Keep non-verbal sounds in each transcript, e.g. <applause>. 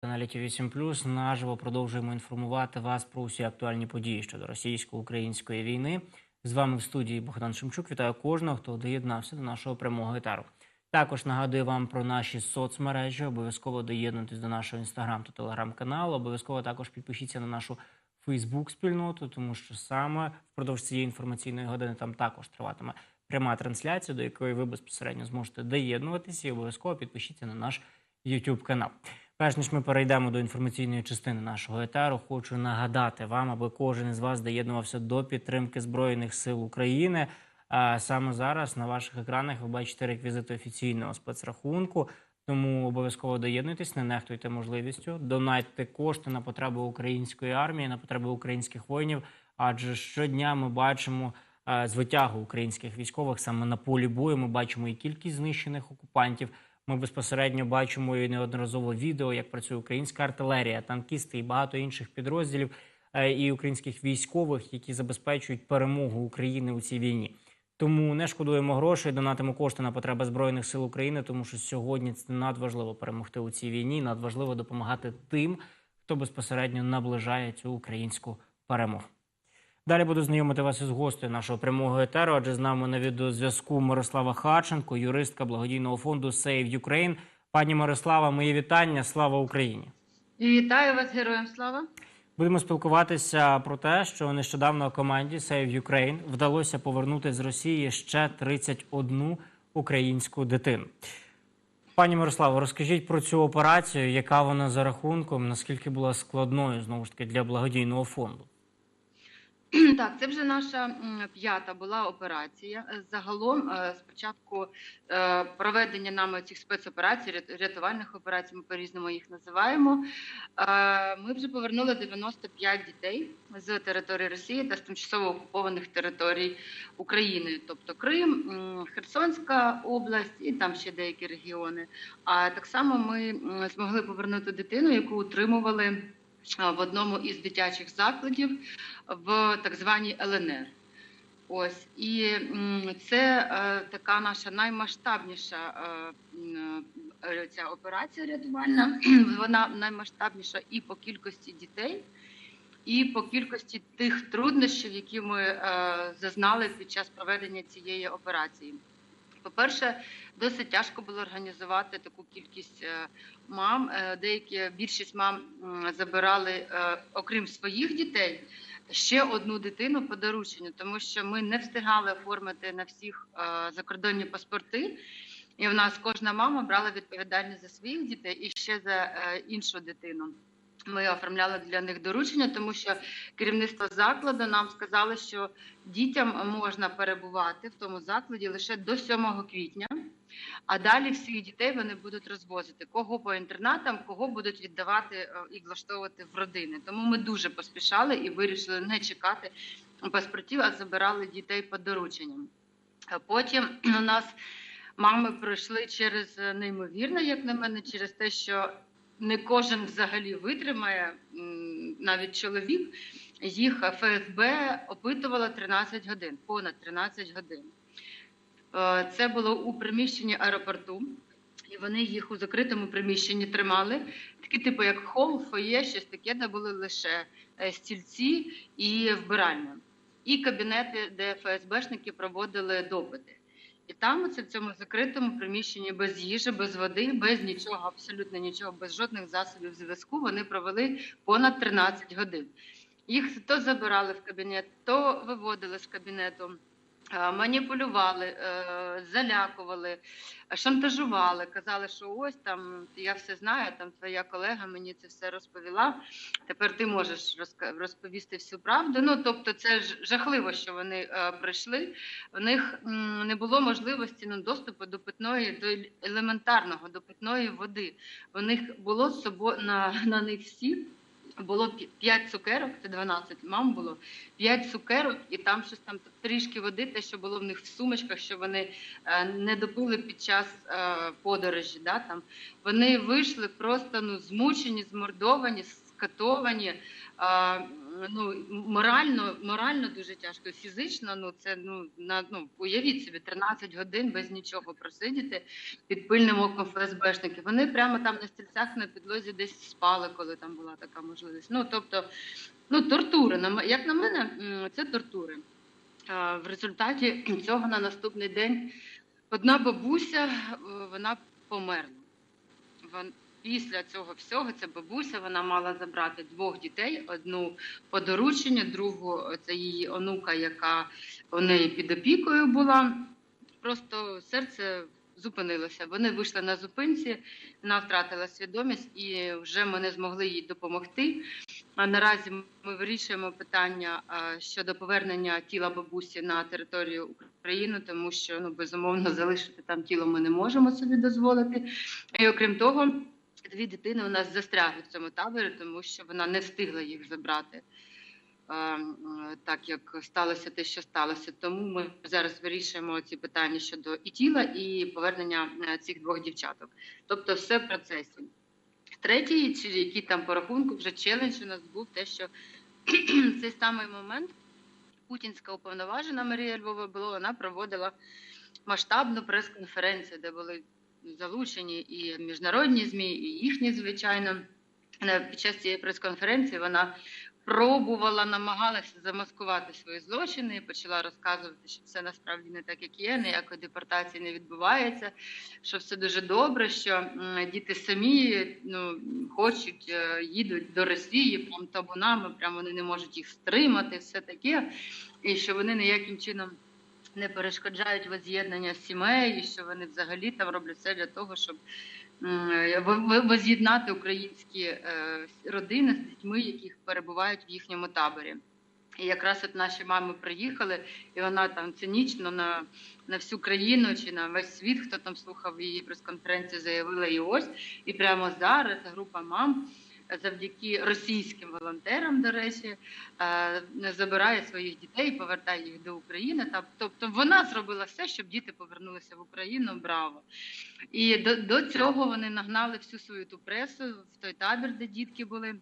каналі ТВ7+, наживо продовжуємо інформувати вас про усі актуальні події щодо російсько-української війни. З вами в студії Богдан Шемчук. Вітаю кожного, хто доєднався до нашого прямого етеру. Також нагадую вам про наші соцмережі. Обов'язково доєднуйтесь до нашого інстаграм та телеграм-каналу. Обов'язково також підпишіться на нашу Фейсбук-спільноту, тому що саме впродовж цієї інформаційної години там також триватиме пряма трансляція, до якої ви безпосередньо зможете доєднуватися і обов'язково підпишіться на наш YouTube канал. Перш ніж ми перейдемо до інформаційної частини нашого етеру, хочу нагадати вам, аби кожен із вас доєднувався до підтримки Збройних сил України. А саме зараз на ваших екранах ви бачите реквізити офіційного спецрахунку. Тому обов'язково доєднуйтесь, не нехтуйте можливістю, донайте кошти на потреби української армії, на потреби українських воїнів. Адже щодня ми бачимо е, звитягу українських військових саме на полі бою. Ми бачимо і кількість знищених окупантів. Ми безпосередньо бачимо і неодноразово відео, як працює українська артилерія, танкісти і багато інших підрозділів е, і українських військових, які забезпечують перемогу України у цій війні. Тому не шкодуємо грошей, донатимо кошти на потреби збройних сил України, тому що сьогодні це надважливо перемогти у цій війні. Надважливо допомагати тим, хто безпосередньо наближає цю українську перемогу. Далі буду знайомити вас із гостею нашого прямого етеру, адже з нами на відеозв'язку Мирослава Хаченко, юристка благодійного фонду Save Ukraine. Пані Мирослава, мої вітання. Слава Україні! Вітаю вас, героям слава. Будемо спілкуватися про те, що нещодавно команді Save Ukraine вдалося повернути з Росії ще 31 українську дитину. Пані Мирославо, розкажіть про цю операцію, яка вона за рахунком, наскільки була складною знову ж таки для благодійного фонду. <clears throat> Так, це вже наша п'ята була операція. Е, Загалом, е, спочатку е, проведення нами цих спецоперацій, рятувальних операцій, ми по-різному їх називаємо. Ми вже повернули 95 дітей з території Росії та з тимчасово окупованих територій України, тобто Крим, Херсонська область і там ще деякі регіони. А так само ми змогли повернути дитину, яку утримували в одному із дитячих закладів в так званій ЛНР. Ось і це е, така наша наймасштабніша е, е, ця операція рятувальна. <clears throat> Вона наймасштабніша і по кількості дітей, і по кількості тих труднощів, які ми е, зазнали під час проведення цієї операції. По-перше, досить тяжко було організувати таку кількість е, мам. Е, Деякі більшість мам забирали, е, окрім своїх дітей, ще одну дитину по дорученню, тому що ми не встигали оформити на всіх закордонні паспорти. І в нас кожна мама брала відповідальність за своїх дітей і ще за іншу дитину. Ми оформляли для них доручення, тому що керівництво закладу нам сказало, що дітям можна перебувати в тому закладі лише до 7 квітня, а далі всіх дітей вони будуть розвозити кого по інтернатам, кого будуть віддавати е, і влаштовувати в родини. Тому ми дуже поспішали і вирішили не чекати паспортів, а забирали дітей по дорученням. Потім у нас мами пройшли через е, неймовірне, як на мене, через те, що не кожен взагалі витримає, навіть чоловік. Їх ФСБ опитувало 13 годин, понад 13 годин. Е, Це було у приміщенні аеропорту, і вони їх у закритому приміщенні тримали. Такі, типу, як хол, фоє, щось таке, де були лише е, стільці і вбиральня, і кабінети, де ФСБшники проводили допити. І там, оце в цьому закритому приміщенні без їжі, без води, без нічого, абсолютно нічого, без жодних засобів зв'язку, вони провели понад 13 годин. Їх то забирали в кабінет, то виводили з кабінету, маніпулювали, е, залякували, шантажували, казали, що ось там я все знаю, там твоя колега мені це все розповіла. Тепер ти можеш розповісти всю правду. Ну тобто, це жахливо, що вони е, прийшли. В них не було можливості ну, доступу до питної, до елементарного, до питної води. У них було з собою на, на них всі. Було 5 цукерок, це 12 мам було, 5 цукерок, і там щось там трішки води, те, що було в них в сумочках, що вони е, не допили під час е, подорожі. Да, там. Вони вийшли просто ну, змучені, змордовані, катовані. А, ну, морально, морально дуже тяжко, фізично, ну це ну на ну уявіть собі 13 годин без нічого просидіти під пильним оком ФСБшників. Вони прямо там на стільцях на підлозі десь спали, коли там була така можливість. Ну тобто, ну тортури. Як на мене, це тортури. А, В результаті цього на наступний день одна бабуся вона померла. Після цього всього ця бабуся вона мала забрати двох дітей: одну по дорученню, другу це її онука, яка у неї під опікою була. Просто серце зупинилося. Вони вийшли на зупинці, вона втратила свідомість, і вже ми не змогли їй допомогти. А наразі ми вирішуємо питання щодо повернення тіла бабусі на територію України, тому що ну безумовно залишити там тіло ми не можемо собі дозволити. І окрім того, дві дитини у нас застрягли в цьому таборі, тому що вона не встигла їх забрати. е, Так як сталося те, що сталося, тому ми зараз вирішуємо ці питання щодо і тіла, і повернення е, цих двох дівчаток. Тобто, все в процесі. Третій, чи який там по рахунку, вже челендж у нас був те, що <clears throat> цей самий момент путінська уповноважена Марія Львова було, вона проводила масштабну прес-конференцію, де були залучені і міжнародні ЗМІ, і їхні, звичайно. Е, Під час цієї прес-конференції вона пробувала, намагалася замаскувати свої злочини і почала розказувати, що все насправді не так, як є, ніякої депортації не відбувається, що все дуже добре, що діти самі ну, хочуть, е, їдуть до Росії прям табунами, прям вони не можуть їх стримати, все таке, і що вони ніяким чином не перешкоджають воз'єднання сімей, що вони взагалі там роблять все для того, щоб воз'єднати українські е, родини з дітьми, яких перебувають в їхньому таборі. І якраз от наші мами приїхали, і вона там цинічно на, на всю країну чи на весь світ, хто там слухав її прес-конференцію, заявила і ось. І прямо зараз група мам завдяки російським волонтерам, до речі, е, забирає своїх дітей повертає їх до України. Тобто вона зробила все, щоб діти повернулися в Україну. Браво! І до, цього вони нагнали всю свою ту пресу в той табір, де дітки були.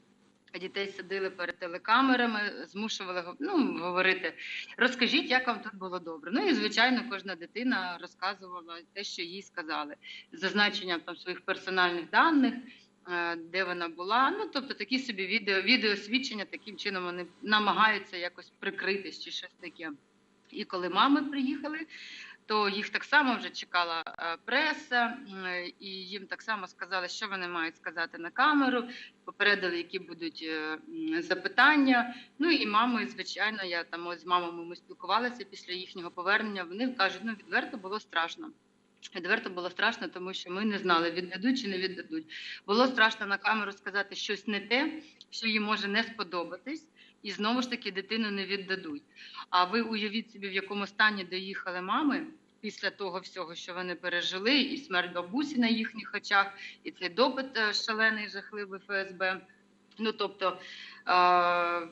Дітей садили перед телекамерами, змушували ну, говорити. Розкажіть, як вам тут було добре. Ну і звичайно, кожна дитина розказувала те, що їй сказали, зазначенням там своїх персональних даних, де вона була. Ну тобто такі собі відео, відеосвідчення таким чином вони намагаються якось прикритись чи щось таке. І коли мами приїхали, то їх так само вже чекала е, преса, і їм так само сказали, що вони мають сказати на камеру, попередили, які будуть е, запитання. Ну і мами, звичайно, я там ось з мамами ми спілкувалися після їхнього повернення. Вони кажуть, ну відверто було страшно. Відверто було страшно, тому що ми не знали, віддадуть чи не віддадуть. Було страшно на камеру сказати щось не те, що їм може не сподобатись, і знову ж таки дитину не віддадуть. А ви уявіть собі, в якому стані доїхали мами після того всього, що вони пережили, і смерть бабусі на їхніх очах, і цей допит е, шалений, жахливий ФСБ. Ну тобто е,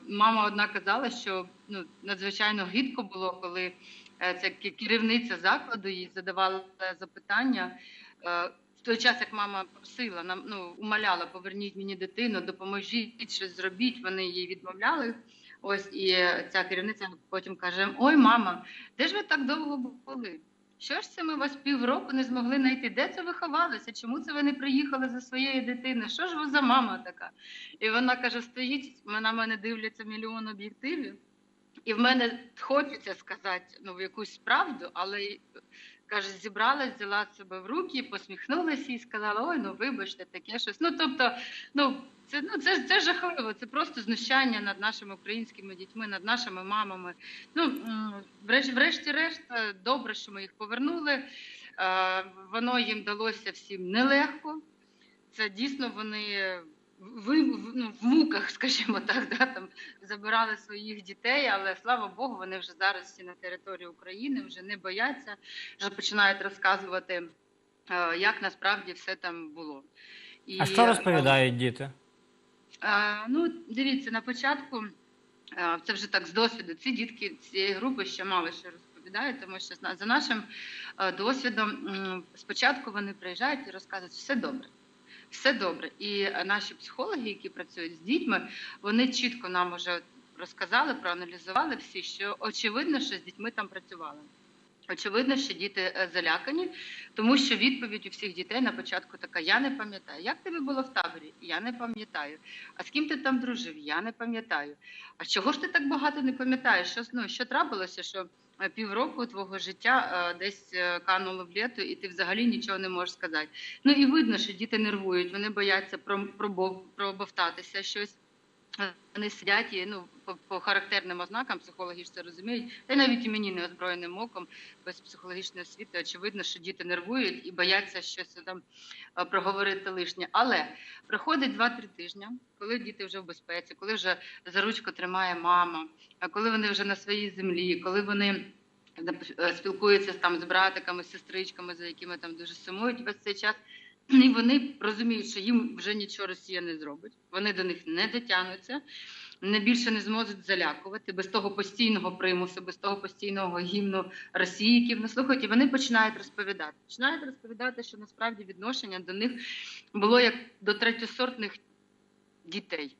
мама одна казала, що ну надзвичайно гидко було, коли е, ця ке- керівниця закладу їй задавала запитання. Е, в той час, як мама просила, нам ну умоляла, поверніть мені дитину, допоможіть щось зробіть. Вони їй відмовляли. Ось і ця керівниця потім каже: Ой, мама, де ж ви так довго були? Що ж це ми вас півроку не змогли знайти? Де це ви ховалися? Чому це ви не приїхали за своєю дитиною? Що ж ви за мама така? І вона каже: стоїть, на мене дивляться мільйон об'єктивів, і в мене хочеться сказати ну, якусь правду, але каже, зібралась, взяла себе в руки, посміхнулася і сказала: Ой, ну вибачте, таке щось. Ну тобто, ну. Це ну це, це жахливо. Це просто знущання над нашими українськими дітьми, над нашими мамами. Ну врешті, врешті-решт, е, добре, що ми їх повернули. Е, Воно їм далося всім нелегко. Це дійсно вони ви в- ну, в муках, <laughs> скажімо так, да, там забирали своїх дітей, але слава Богу, вони вже зараз всі на території України вже не бояться, вже починають розказувати, е, як насправді все там було. І, А що розповідають діти? Е, Ну, дивіться, на початку е, це вже так з досвіду. Ці дітки цієї групи ще мало що розповідають, тому що за нашим е, досвідом спочатку вони приїжджають і розказують все добре. Все добре. І наші психологи, які працюють з дітьми, вони чітко нам вже розказали, проаналізували всі, що очевидно, що з дітьми там працювали. Очевидно, що діти е, залякані, тому що відповідь у всіх дітей на початку така: я не пам'ятаю. Як тобі було в таборі? Я не пам'ятаю. А з ким ти там дружив? Я не пам'ятаю. А чого ж ти так багато не пам'ятаєш? Що ну що трапилося? Що півроку твого життя е, десь е, кануло в літо, і ти взагалі нічого не можеш сказати. Ну і видно, що діти нервують, вони бояться про- пробов- пробовтатися щось. Вони сидять і ну по, по характерним ознакам психологи ж це розуміють. Та й навіть і мені неозброєним оком без психологічної освіти очевидно, що діти нервують і бояться щось там проговорити лишнє. Але проходить 2-3 тижні, коли діти вже в безпеці, коли вже за ручку тримає мама, а коли вони вже на своїй землі, коли вони е, спілкуються там з братиками, з сестричками, за якими там дуже сумують весь цей час. І вони розуміють, що їм вже нічого Росія не зробить. Вони до них не дотягнуться, не більше не зможуть залякувати без того постійного примусу, без того постійного гімну Росії, які вони слухають, і вони починають розповідати. Починають розповідати, що насправді відношення до них було як до третьосортних дітей.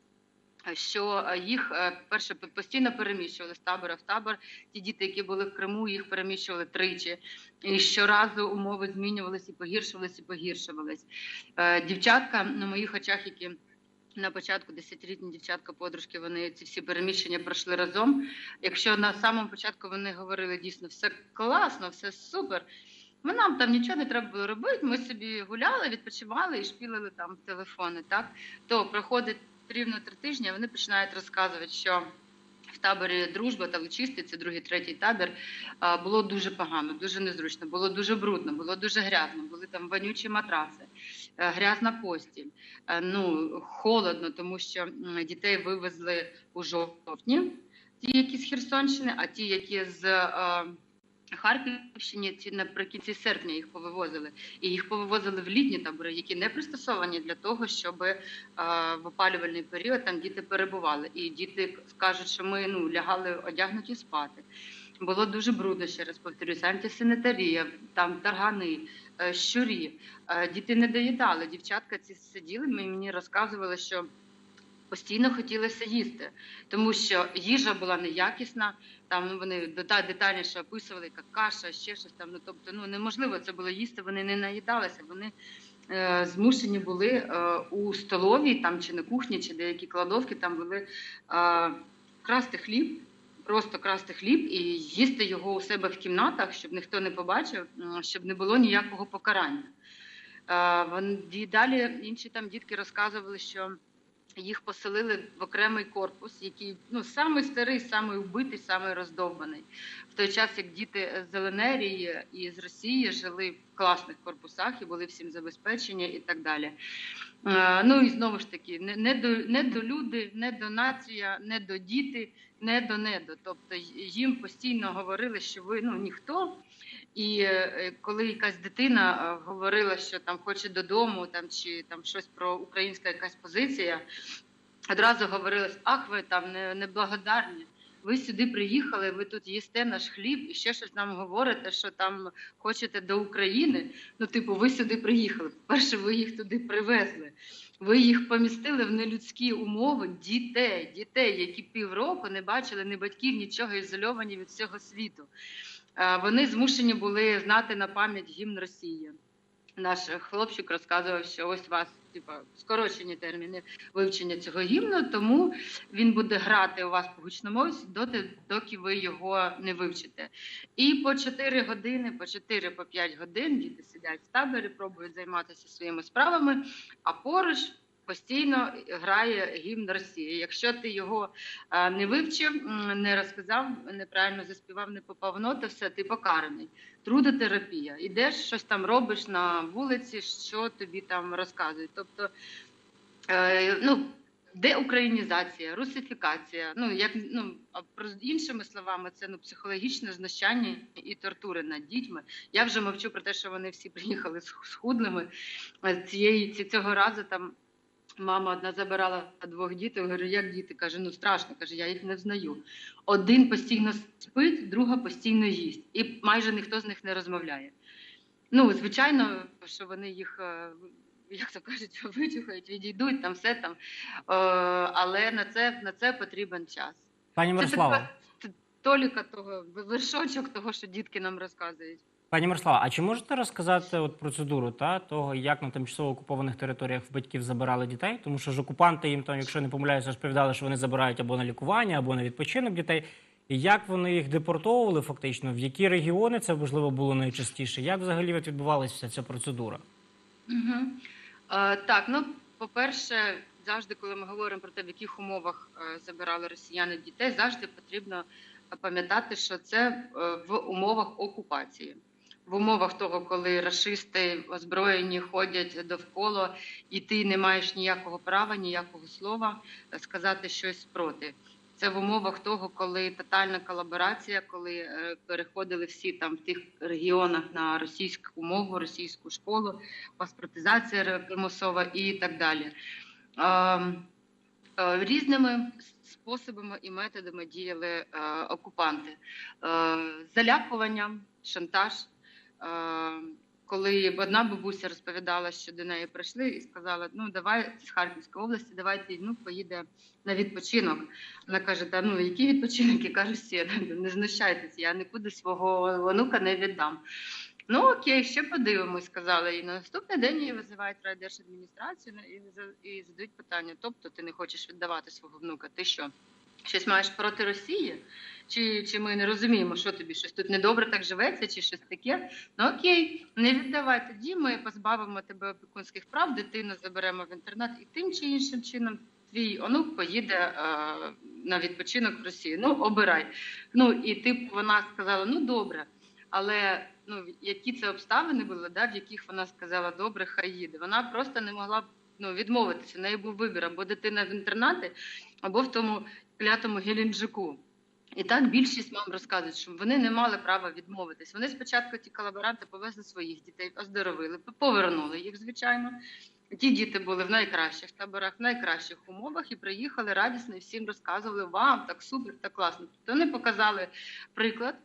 Що е, їх е, перше постійно переміщували з табора в табор. Ті діти, які були в Криму, їх переміщували тричі. І щоразу умови змінювалися і погіршувалися, і погіршувались. Е, Дівчатка на моїх очах, які на початку десятилітні дівчатка подружки, вони ці всі переміщення пройшли разом. Якщо на самому початку вони говорили дійсно все класно, все супер. Ми нам там нічого не треба було робити. Ми собі гуляли, відпочивали і шпілили там телефони. Так то проходить рівно три тижні. Вони починають розказувати, що в таборі дружба та Лучисти, це другий, третій табір, було дуже погано, дуже незручно, було дуже брудно, було дуже грязно, були там вонючі матраси, е, грязна постіль. Е, Ну холодно, тому що дітей вивезли у жовтні, ті, які з Херсонщини, а ті, які з е, Харківщині, ці наприкінці серпня їх повивозили. І їх повивозили в літні табори, які не пристосовані для того, щоб е, в опалювальний період там діти перебували. І діти кажуть, що ми ну лягали одягнуті спати. Було дуже брудно, ще раз повторюсь, антисанітарія, там таргани, е, щурі. Е, Діти не доїдали. Дівчатка ці сиділи, ми- мені розказували, що постійно хотілося їсти, тому що їжа була неякісна. Там вони детальніше описували, яка каша, ще щось там. Ну тобто, ну неможливо це було їсти. Вони не наїдалися. Вони е, змушені були е, у столовій, там чи на кухні, чи деякі кладовки там були е, красти хліб. Просто красти хліб і їсти його у себе в кімнатах, щоб ніхто не побачив, щоб не було ніякого покарання. Е, далі інші там дітки розказували, що їх поселили в окремий корпус, який ну самий старий, самий вбитий, самий роздовбаний. В той час як діти з Зеленерії і з Росії жили в класних корпусах і були всім забезпечені і так далі. Е, Ну і знову ж таки, не, не до не до люди, не до нація, не до діти, не до недо. Тобто їм постійно говорили, що ви ну ніхто. І е, коли якась дитина е, говорила, що там хоче додому, там чи там щось про українська якась позиція, одразу говорили, ах, ви там неблагодарні. Ви сюди приїхали, ви тут їсте наш хліб і ще щось нам говорите, що там хочете до України. Ну, типу, ви сюди приїхали. Перше, ви їх туди привезли. Ви їх помістили в нелюдські умови дітей, дітей, які півроку не бачили ні батьків, нічого ізольовані від всього світу. Е, Вони змушені були знати на пам'ять гімн Росії. Наш хлопчик розказував, що ось у вас типа скорочені терміни вивчення цього гімну, тому він буде грати у вас по гучномовці доти, доки ви його не вивчите. І по 4 години, по 4 по 5 годин діти сидять в таборі, пробують займатися своїми справами, а поруч постійно грає гімн Росії. Якщо ти його е, не вивчив, не розказав, неправильно заспівав, не попав в ноти, все, ти покараний. Трудотерапія. Ідеш, щось там робиш на вулиці, що тобі там розказують. Тобто, е, ну, деукраїнізація, русифікація. Ну, як ну, іншими словами, це ну, психологічне знущання і тортури над дітьми. Я вже мовчу про те, що вони всі приїхали з схудними. Е, Цієї цього разу там мама одна забирала двох дітей. Говорю, як діти? каже, ну страшно, каже, я їх не взнаю. Один постійно спить, друга постійно їсть, і майже ніхто з них не розмовляє. Ну, звичайно, що вони їх е, як то кажуть, <laughs> вичухають, відійдуть там все там. Е, але на це на це потрібен час. Пані Це така толіка того вершочок того, що дітки нам розказують. Пані Мирослава, а чи можете розказати от процедуру та того, як на тимчасово окупованих територіях в батьків забирали дітей? Тому що ж окупанти їм там, якщо не помиляюся, розповідали, що вони забирають або на лікування, або на відпочинок дітей. І як вони їх депортовували фактично? В які регіони це можливо було найчастіше? Як взагалі відбувалася вся ця процедура? Угу. Е, так, ну по-перше, завжди, коли ми говоримо про те, в яких умовах е, забирали росіяни дітей, завжди потрібно пам'ятати, що це е, в умовах окупації. В умовах того, коли рашисти озброєні ходять довкола, і ти не маєш ніякого права, ніякого слова е, сказати щось проти. Це в умовах того, коли тотальна колаборація, коли е, переходили всі там в тих регіонах на російську мову, російську школу, паспортизація примусова і так далі. Ем, е, Різними способами і методами діяли окупанти. Е, залякування, шантаж. Коли одна бабуся розповідала, що до неї прийшли і сказала: ну давай з Харківської області, давайте ну, поїде на відпочинок. Вона каже: Та ну який відпочинок? Я кажу, всі <laughs> не знущайтеся, я нікуди свого онука не віддам. Ну окей, ще подивимось, сказала. І на наступний день її визивають райдержадміністрацію за- і задають питання: тобто ти не хочеш віддавати свого внука? Ти що? Щось маєш проти Росії? Чи, чи ми не розуміємо, що тобі щось тут недобре так живеться, чи щось таке? Ну окей, не віддавай тоді. Ми позбавимо тебе опікунських прав, дитину заберемо в інтернат, і тим чи іншим чином твій онук поїде е, на відпочинок в Росію. Ну обирай. Ну і типу вона сказала: ну добре, але ну які це обставини були, да, в яких вона сказала добре, хай їде. Вона просто не могла ну, відмовитися. У неї був вибір або дитина в інтернаті, або в тому клятому Геленджику. І так більшість мам розказують, що вони не мали права відмовитись. Вони спочатку ті колаборанти повезли своїх дітей, оздоровили, повернули їх, звичайно. Ті діти були в найкращих таборах, в найкращих умовах і приїхали радісно і всім розказували вам так супер, так класно. Тобто вони показали приклад.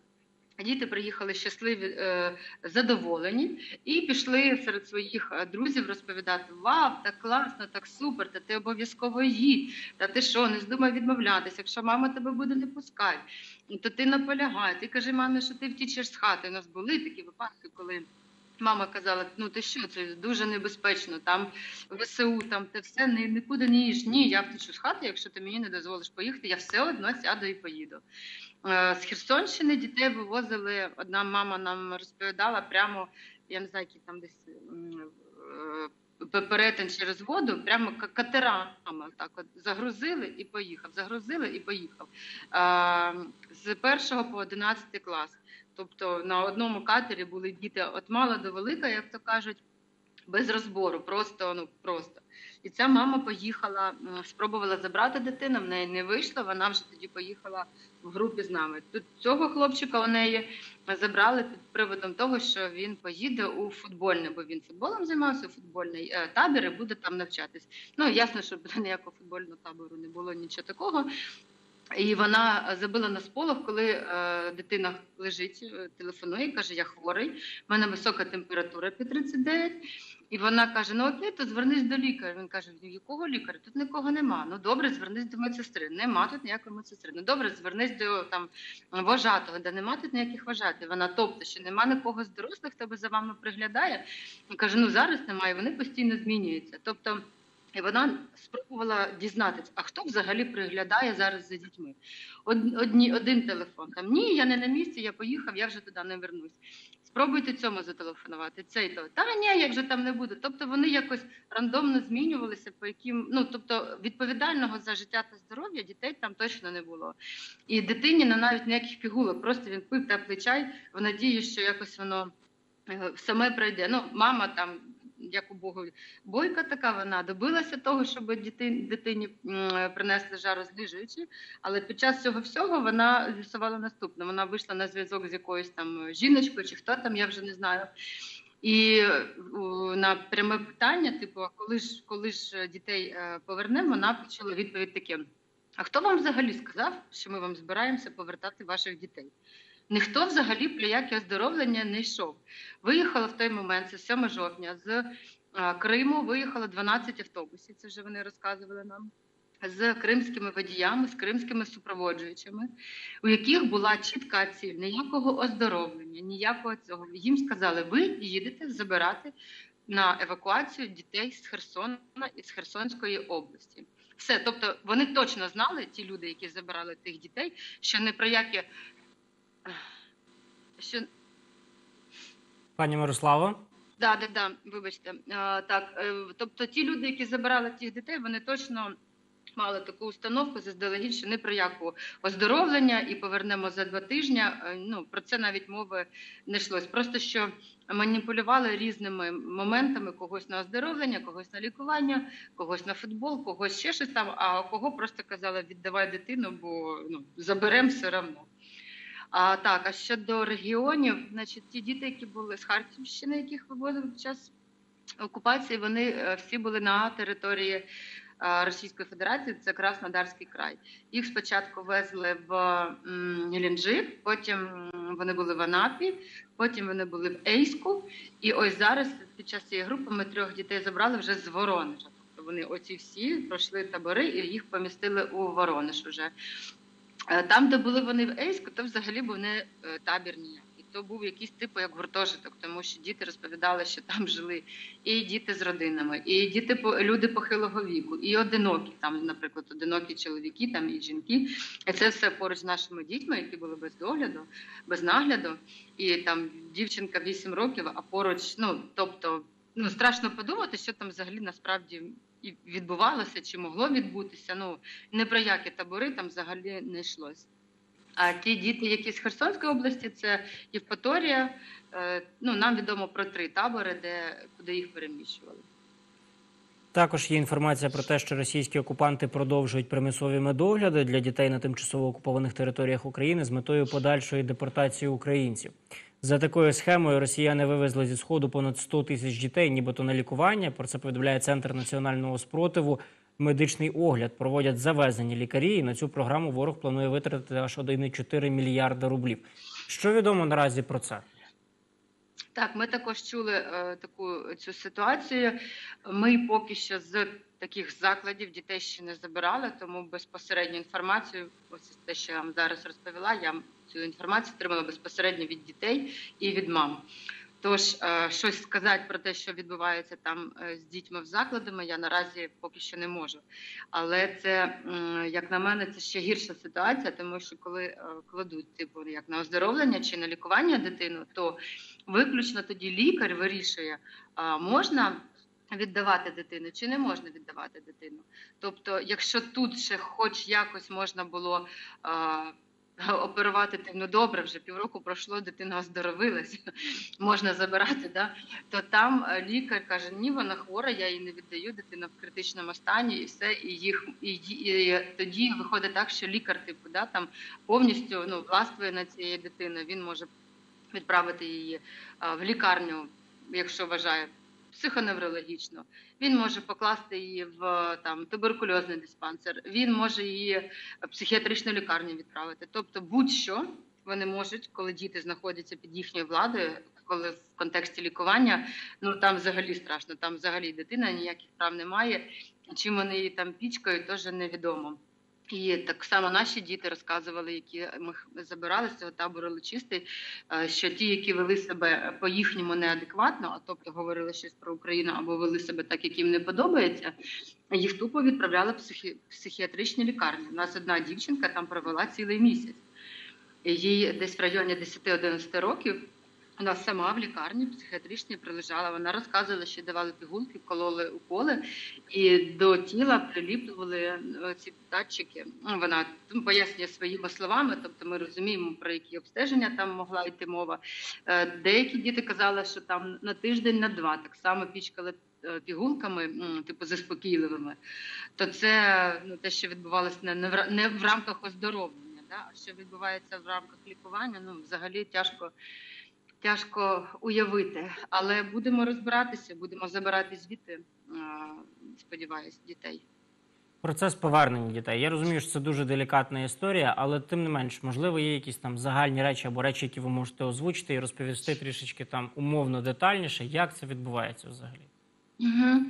Діти приїхали щасливі, е, задоволені, і пішли серед своїх е, друзів розповідати: Вау, так класно, так супер! Та ти обов'язково їдь, та ти що, не здумай відмовлятися. Якщо мама тебе буде не пускати, то ти наполягай. Ти кажи мамі, що ти втічеш з хати. У нас були такі випадки, коли. Мама казала: ну ти що, це дуже небезпечно, там ВСУ, там ти все ні, нікуди не їж. Ні, я втечу з хати, якщо ти мені не дозволиш поїхати, я все одно сяду і поїду. Е, З Херсонщини дітей вивозили. Одна мама нам розповідала прямо, я не знаю, які там десь е, перетин через воду, прямо ка- катерами так от загрузили і поїхав. Загрузили і поїхав. Е, З першого по 11 клас. Тобто на одному катері були діти від мала до велика, як то кажуть, без розбору, просто ну просто. І ця мама поїхала, спробувала забрати дитину, в неї не вийшло. Вона вже тоді поїхала в групі з нами. Тут цього хлопчика у неї забрали під приводом того, що він поїде у футбольне, бо він футболом займався у футбольний е, табір і буде там навчатись. Ну ясно, що <laughs> ніякого футбольного табору не було нічого такого. І вона забила на сполох, коли е, дитина лежить, е, телефонує, і каже: Я хворий, в мене висока температура під 39. І вона каже: Ну окей, то звернись до лікаря. Він каже: «Ну, якого лікаря? Тут нікого нема. Ну добре, звернись до медсестри. Нема тут ніякої медсестри. Ну добре, звернись до там вожатого, де нема тут ніяких вожатих. Вона, тобто, що нема нікого з дорослих, хто би за вами приглядає. І каже: Ну зараз немає. Вони постійно змінюються. Тобто. І вона спробувала дізнатися, а хто взагалі приглядає зараз за дітьми. Одні, один телефон там ні, я не на місці, я поїхав, я вже туди не вернусь. Спробуйте цьому зателефонувати. Цей то та ні, як же там не буде. Тобто вони якось рандомно змінювалися, по яким ну тобто відповідального за життя та здоров'я дітей там точно не було. І дитині на навіть ніяких пігулок, просто він пив теплий чай в надії, що якось воно е, саме пройде. Ну, мама там. Як у Богу, бойка така, вона добилася того, щоб дитині, дитині принесли жарознижуючі, але під час цього всього вона з'ясувала наступне. Вона вийшла на зв'язок з якоюсь там жіночкою, чи хто там, я вже не знаю. І на пряме питання, типу, коли ж коли ж дітей е, повернемо, вона почула відповідь таке: а хто вам взагалі сказав, що ми вам збираємося повертати ваших дітей? Ніхто взагалі про яке оздоровлення не йшов. Виїхала в той момент, це 7 жовтня, з е, Криму виїхало 12 автобусів. Це вже вони розказували нам. З кримськими водіями, з кримськими супроводжуючими, у яких була чітка ціль, ніякого оздоровлення, ніякого цього. Їм сказали, ви їдете забирати на евакуацію дітей з Херсона і з Херсонської області. Все, тобто вони точно знали, ті люди, які забирали тих дітей, що не про яке що Пані Мирославо, да, да, да, вибачте. Так, е, тобто ті люди, які забирали тих дітей, вони точно мали таку установку заздалегідь, що не про яку оздоровлення і повернемо за два тижні. Е, Ну про це навіть мови не йшлось. Просто що маніпулювали різними моментами когось на оздоровлення, когось на лікування, когось на футбол, когось ще щось там. А кого просто казали віддавай дитину, бо ну заберемо все одно. А так, а щодо регіонів, значить, ті діти, які були з Харківщини, яких вивозили під час окупації, вони е, всі були на території е, Російської Федерації, це Краснодарський край. Їх спочатку везли в Геленджик, потім вони були в Анапі, потім вони були в Ейську. І ось зараз під час цієї групи ми трьох дітей забрали вже з Воронежа. Тобто вони оці всі пройшли табори і їх помістили у Воронеж уже. Е, Там, де були вони в Ейську, то взагалі був не е, табір ніякий. То був якийсь типу як гуртожиток, тому що діти розповідали, що там жили і діти з родинами, і діти люди похилого віку, і одинокі, там, наприклад, одинокі чоловіки, там і жінки. І це все поруч з нашими дітьми, які були без догляду, без нагляду. І там дівчинка 8 років, а поруч, ну тобто, ну страшно подумати, що там взагалі насправді відбувалося, чи могло відбутися. Ну не про які табори там взагалі не йшлось. А ті діти, які з Херсонської області, це Євпаторія. Е, Ну нам відомо про три табори, де куди їх переміщували. також є інформація про те, що російські окупанти продовжують примусові медогляди для дітей на тимчасово окупованих територіях України з метою подальшої депортації українців. За такою схемою росіяни вивезли зі сходу понад 100 тисяч дітей, нібито на лікування. Про це повідомляє Центр національного спротиву. Медичний огляд проводять завезені лікарі. І на цю програму ворог планує витратити аж 1,4 мільярда рублів. Що відомо наразі про це? Так, ми також чули е, таку цю ситуацію. Ми поки що з таких закладів дітей ще не забирали, тому безпосередню інформацію, ось те, що я вам зараз розповіла, я цю інформацію отримала безпосередньо від дітей і від мам. Тож е, щось сказати про те, що відбувається там е, з дітьми в закладами, я наразі поки що не можу. Але це, як на мене, це ще гірша ситуація, тому що коли е, кладуть типу як на оздоровлення чи на лікування дитину, то виключно тоді лікар вирішує, можна віддавати дитину чи не можна віддавати дитину. Тобто, якщо тут ще хоч якось можна було <laughs> оперувати ну добре, вже півроку пройшло, дитина оздоровилася, <laughs> можна забирати, да? то там е, лікар каже, ні, вона хвора, я її не віддаю, дитина в критичному стані, і все, і їх і, і, тоді виходить так, що лікар, типу, да, там повністю ну, властвує на цієї дитини, він може відправити її а, в лікарню, якщо вважає психоневрологічно. Він може покласти її в там туберкульозний диспансер. Він може її в психіатричну лікарню відправити. Тобто, будь-що вони можуть, коли діти знаходяться під їхньою владою, коли в контексті лікування, ну там взагалі страшно. Там взагалі дитина ніяких прав не має. Чим вони її там пічкають, теж невідомо. І так само наші діти розказували, які ми забирали з цього табору личистий, е, що ті, які вели себе по їхньому неадекватно, а тобто говорили щось про Україну або вели себе так, як їм не подобається, їх тупо відправляли в психі... психіатричні лікарні. У нас одна дівчинка там провела цілий місяць. Їй десь в районі 10-11 років. Вона сама в лікарні психіатричній прилежала. Вона розказувала, що давали пігулки, кололи уколи, і до тіла приліплювали е, ці датчики. Ну, Вона пояснює своїми словами, тобто ми розуміємо, про які обстеження там могла йти мова. Е, Деякі діти казали, що там на тиждень, на два так само пічкали е, пігулками, типу заспокійливими. То це ну, те, що відбувалося не, в рамках оздоровлення, да? а що відбувається в рамках лікування, ну взагалі тяжко. Тяжко уявити, але будемо розбиратися, будемо забирати звідти, е, сподіваюсь, дітей. Процес повернення дітей. Я розумію, що це дуже делікатна історія, але тим не менш, можливо, є якісь там загальні речі або речі, які ви можете озвучити і розповісти трішечки там умовно детальніше, як це відбувається взагалі. Угу.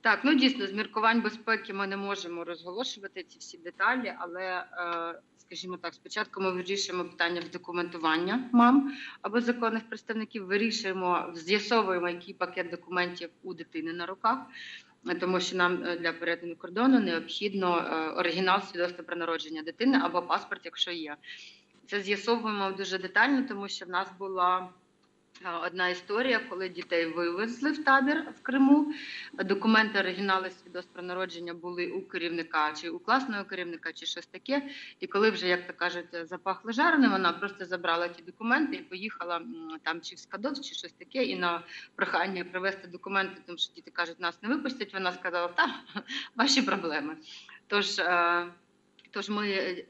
Так, ну дійсно, з міркувань безпеки ми не можемо розголошувати ці всі деталі, але, е, скажімо так, спочатку ми вирішуємо питання документування мам або законних представників, вирішуємо, з'ясовуємо, який пакет документів у дитини на руках, тому що нам е, для перетину кордону необхідно е, оригінал свідоцтва про народження дитини або паспорт, якщо є. Це з'ясовуємо дуже детально, тому що в нас була. Е, Одна історія, коли дітей вивезли в табір в Криму. Документи, оригінали свідоцтв про народження були у керівника чи у класного керівника, чи щось таке. І коли вже, як то кажуть, запахло жареним, вона просто забрала ті документи і поїхала там чи в Скадовськ, чи щось таке. І на прохання привезти документи, тому що діти кажуть, нас не випустять. Вона сказала, та ваші проблеми. Тож. Е, Тож ми, е,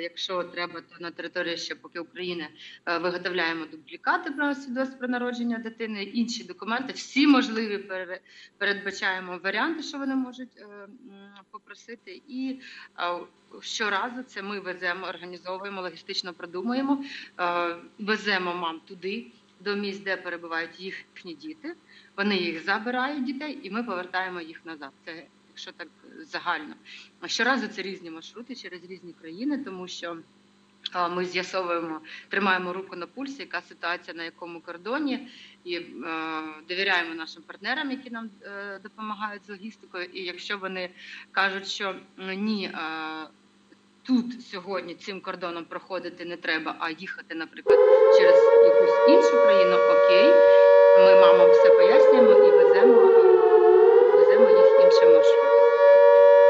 якщо треба, то на території ще поки України е, виготовляємо дублікати про свідоцтво про народження дитини, інші документи, всі можливі пере- передбачаємо варіанти, що вони можуть е, попросити. І е, щоразу це ми веземо, організовуємо, логістично продумуємо, е, веземо мам туди. До місць, де перебувають їхні діти, вони їх забирають дітей, і ми повертаємо їх назад. Це якщо так загально. Щоразу це різні маршрути через різні країни, тому що ми з'ясовуємо, тримаємо руку на пульсі, яка ситуація на якому кордоні, і е, довіряємо нашим партнерам, які нам е, допомагають з логістикою. І якщо вони кажуть, що м, ні. Е, Тут сьогодні цим кордоном проходити не треба, а їхати, наприклад, через якусь іншу країну. Окей, ми мамам все пояснюємо і веземо, е, веземо їх іншим маршрутом.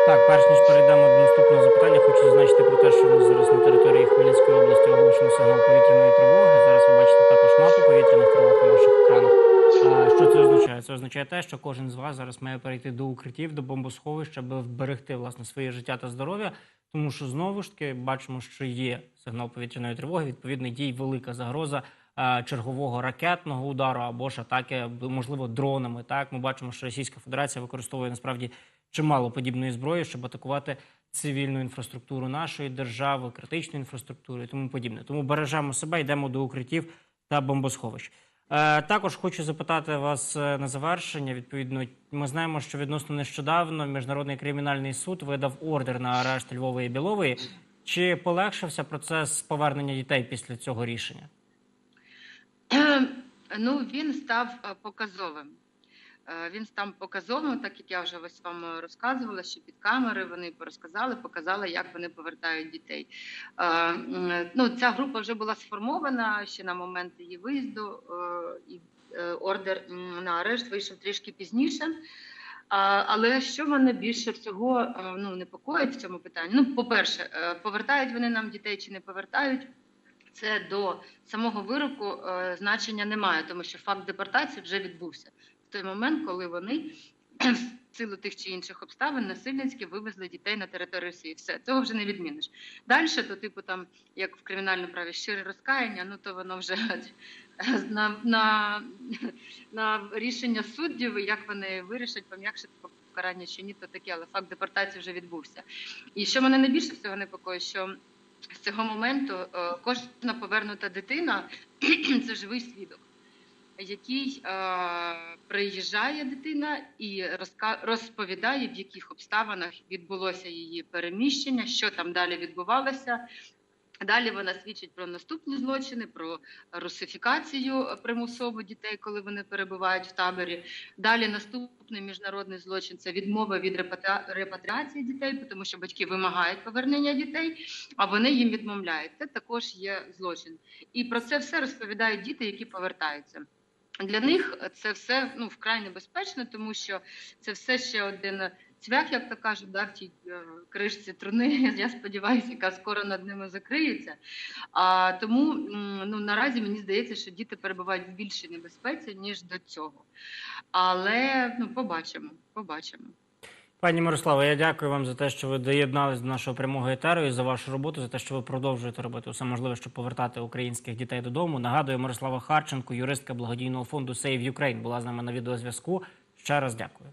Так, перш ніж перейдемо до наступного запитання, хочу зазначити про те, що нас зараз на території Хмельницької області оголошено сигнал повітряної тривоги. Зараз ви бачите також мапу повітряних тривог на ваших екранах. Що це означає? Це означає те, що кожен з вас зараз має перейти до укриттів, до бомбосховища, аби вберегти власне своє життя та здоров'я. Тому що знову ж таки бачимо, що є сигнал повітряної тривоги. Відповідно, дій велика загроза чергового ракетного удару або ж атаки, можливо, дронами. Так ми бачимо, що Російська Федерація використовує насправді чимало подібної зброї, щоб атакувати цивільну інфраструктуру нашої держави, критичну інфраструктуру і тому подібне. Тому бережемо себе, йдемо до укриттів та бомбосховищ. Е, також хочу запитати вас е, на завершення. Відповідно, ми знаємо, що відносно нещодавно міжнародний кримінальний суд видав ордер на арешт Львової Білової. Чи полегшився процес повернення дітей після цього рішення? Ну, він став е, показовим. Е, Він став показовим, так як я вже ось вам розказувала, що під камери вони розказали, показали, як вони повертають дітей. Е, Ну, ця група вже була сформована ще на момент її виїзду, е, і е, ордер на арешт вийшов трішки пізніше. Але що мене більше всього е, ну, непокоїть в цьому питанні? Ну, по-перше, е, повертають вони нам дітей чи не повертають? Це до самого вироку е, значення немає, тому що факт депортації вже відбувся той момент, коли вони в силу тих чи інших обставин насильницьки вивезли дітей на територію Росії. Все цього вже не відміниш. Далі, то типу там, як в кримінальному праві, щире розкаяння, ну то воно вже <laughs> на, на, на рішення суддів, як вони вирішать пом'якшити покарання чи ні, то таке, але факт депортації вже відбувся. І що мене найбільше всього непокоїть, що з цього моменту е, кожна повернута дитина <clears throat> це живий свідок, який е, приїжджає дитина і розповідає, в яких обставинах відбулося її переміщення, що там далі відбувалося. Далі вона свідчить про наступні злочини, про русифікацію примусову дітей, коли вони перебувають в таборі. Далі наступний міжнародний злочин це відмова від репатріації дітей, тому що батьки вимагають повернення дітей, а вони їм відмовляють. Це також є злочин. І про це все розповідають діти, які повертаються. Для них це все ну вкрай небезпечно, тому що це все ще один цвях, як то кажуть, да, в тій е, кришці труни. <laughs> Я сподіваюся, яка скоро над ними закриється. А тому ну наразі мені здається, що діти перебувають в більшій небезпеці ніж до цього. Але ну побачимо, побачимо. Пані Мирославо, я дякую вам за те, що ви доєднались до нашого прямого етеру і за вашу роботу, за те, що ви продовжуєте робити усе можливе, щоб повертати українських дітей додому. Нагадую, Мирослава Харченко, юристка благодійного фонду Save Ukraine, була з нами на відеозв'язку. Ще раз дякую.